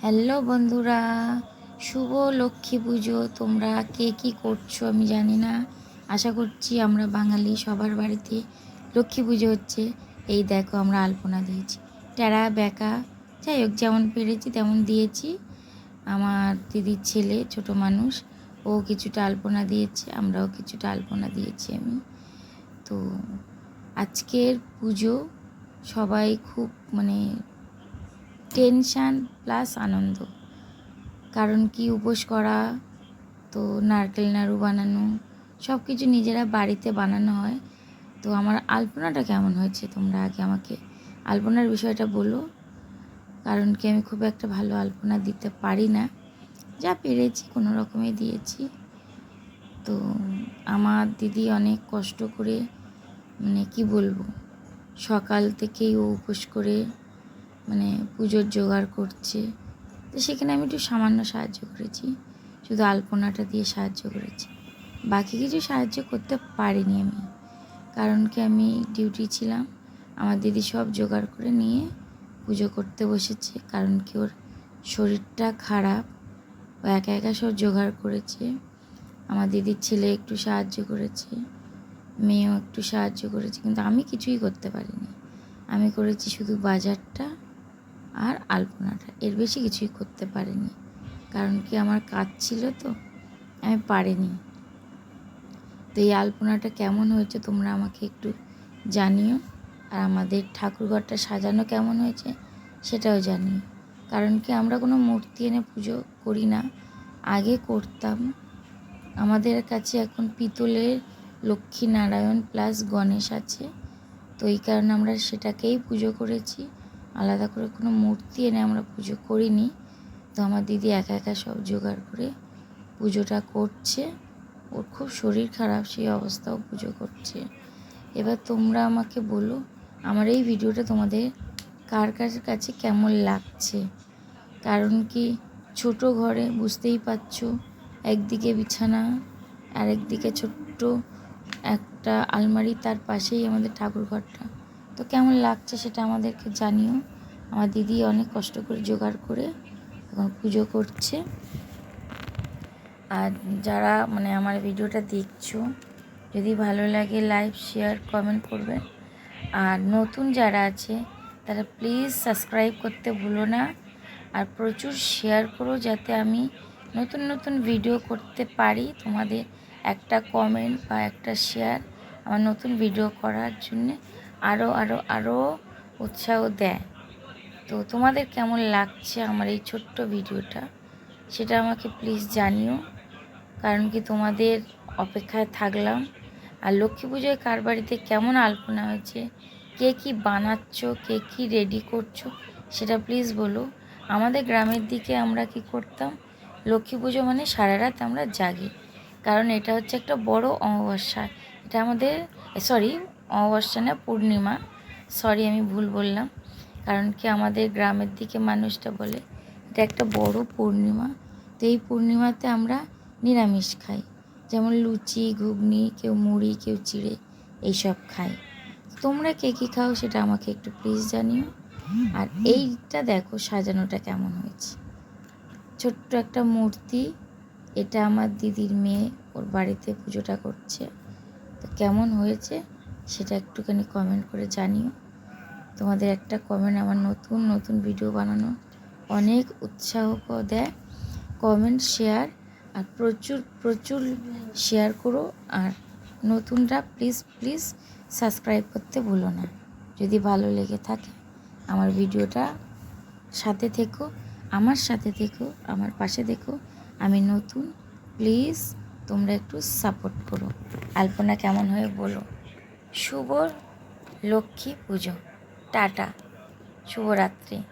Hello বন্ধুরা, শুভ লক্ষ্মী পুজো। তোমরা কে কী করছ আমি জানি না। আশা করছি আমরা বাঙালি সবার বাড়িতে লক্ষ্মী পুজো হচ্ছে। এই দেখো আমরা আলপনা দিয়েছি। টেরা বেকা যাই হোক, যেমন পেরেছি তেমন দিয়েছি। আমার দিদির ছেলে, ছোট মানুষ, ও কিছুটা আলপনা দিয়েছে, আমরাও কিছুটা আলপনা দিয়েছি আমি। তো আজকের পুজো সবাই খুব মানে টেনশান প্লাস আনন্দ। কারণ কি উপোস করা, তো নারকেল নাড়ু বানানো সব কিছু নিজেরা বাড়িতে বানানো হয়। তো আমার আলপনাটা কেমন হয়েছে তোমরা আগে আমাকে আলপনার বিষয়টা বলো। কারণ কি আমি খুব একটা ভালো আলপনা দিতে পারি না। যা পেরেছি, কোনো রকমে দিয়েছি। তো আমার দিদি অনেক কষ্ট করে মানে কি বলব, সকাল থেকেই ও উপোস করে মানে পুজোর জোগাড় করছে। তো সেখানে আমি একটু সামান্য সাহায্য করেছি। শুধু আলপনাটা দিয়ে সাহায্য করেছি। বাকি কিছু সাহায্য করতে পারিনি আমি। কারণ কি আমি ডিউটি ছিলাম। আমার দিদি সব জোগাড় করে নিয়ে পুজো করতে বসেছে। কারণ কি ওর শরীরটা খারাপ। ও একা একা সব জোগাড় করেছে। আমার দিদির ছেলে একটু সাহায্য করেছে। মেয়েও একটু সাহায্য করেছে। কিন্তু আমি কিছুই করতে পারিনি। আমি করেছি শুধু বাজারটা। আর আলপনাটা এর বেশি কিছুই করতে পারিনি। কারণ কি আমার কাজ ছিল তো, আমি পারিনি। তো এই আলপনাটা কেমন হয়েছে তোমরা আমাকে একটু জানিও। আর আমাদের ঠাকুরঘরটা সাজানো কেমন হয়েছে সেটাও জানিও। কারণ কি আমরা কোনো মূর্তি এনে পুজো করি না। আগে করতাম। আমাদের কাছে এখন পিতলের লক্ষ্মী নারায়ণ প্লাস গণেশ আছে। তো এই কারণে আমরা সেটাকেই পুজো করেছি। আলাদা করে কোনো মূর্তি এনে আমরা পুজো করিনি। তো আমার দিদি একা একা সব জোগাড় করে পুজোটা করছে। ওর খুব শরীর খারাপ, সেই অবস্থাও পুজো করছে। এবার তোমরা আমাকে বলো, আমার এই ভিডিওটা তোমাদের কার কাছে কেমন লাগছে? কারণ কি ছোট ঘরে বুঝতেই পারছ, একদিকে বিছানা আর একদিকে ছোট্ট একটা আলমারি, তার পাশেই আমাদের ঠাকুর ঘরটা তো কেমন লাগছে সেটা আমাদেরকে জানিও। আমার দিদি অনেক কষ্ট করে জোগাড় করে এখন পুজো করছে। আর যারা মানে আমার ভিডিওটা দেখছ, যদি ভালো লাগে লাইক, শেয়ার, কমেন্ট করবে। আর নতুন যারা আছে, তারা প্লিজ সাবস্ক্রাইব করতে ভুলো না। আর প্রচুর শেয়ার করো যাতে আমি নতুন নতুন ভিডিও করতে পারি তোমাদের একটা কমেন্ট বা একটা শেয়ার আমার নতুন ভিডিও করার জন্যে। আরও আরও আরও উৎসাহ দেয়। তো তোমাদের কেমন লাগছে আমার এই ছোট্ট ভিডিওটা? সেটা আমাকে প্লিজ জানিও। কারণ কি তোমাদের অপেক্ষায় থাকলাম। আর লক্ষ্মী পুজোয় কার বাড়িতে কেমন আলপনা হয়েছে? কে কি বানাচ্ছ? কে কি রেডি করছ? সেটা প্লিজ বলো। আমাদের গ্রামের দিকে আমরা কি করতাম? লক্ষ্মী পুজো মানে সারা রাত আমরা জাগি। কারণ এটা হচ্ছে একটা বড় অমাবস্যা। এটা আমাদের সরি অমাবস্যা না পূর্ণিমা। সরি আমি ভুল বললাম। কারণ কি আমাদের গ্রামের দিকে মানুষটা বলে, এটা একটা বড় পূর্ণিমা। তো এই পূর্ণিমাতে আমরা নিরামিষ খাই। যেমন লুচি, ঘুগনি, কেউ মুড়ি, কেউ চিড়ে, এইসব খাই। তোমরা কে কী খাও সেটা আমাকে একটু প্লিজ জানিও। আর এইটা দেখো সাজানোটা কেমন হয়েছে। ছোট্ট একটা মূর্তি, এটা আমার দিদির মেয়ে ওর বাড়িতে পুজোটা করছে। তো কেমন হয়েছে? সেটা একটুখানি কমেন্ট করে জানিও। তোমাদের একটা কমেন্ট আমার নতুন নতুন ভিডিও বানানো অনেক উৎসাহ দেয়। কমেন্ট শেয়ার আর প্রচুর প্রচুর শেয়ার করো। আর নতুনরা প্লিজ প্লিজ সাবস্ক্রাইব করতে ভুলো না। যদি ভালো লেগে থাকে আমার ভিডিওটা সাথে থেকো, আমার সাথে থেকো, আমার পাশে দেখো আমি নতুন প্লিজ তোমরা একটু সাপোর্ট করো। আলপনা কেমন হয়ে বলো। শুভ লক্ষ্মী পুজো। টাটা। শুভরাত্রি।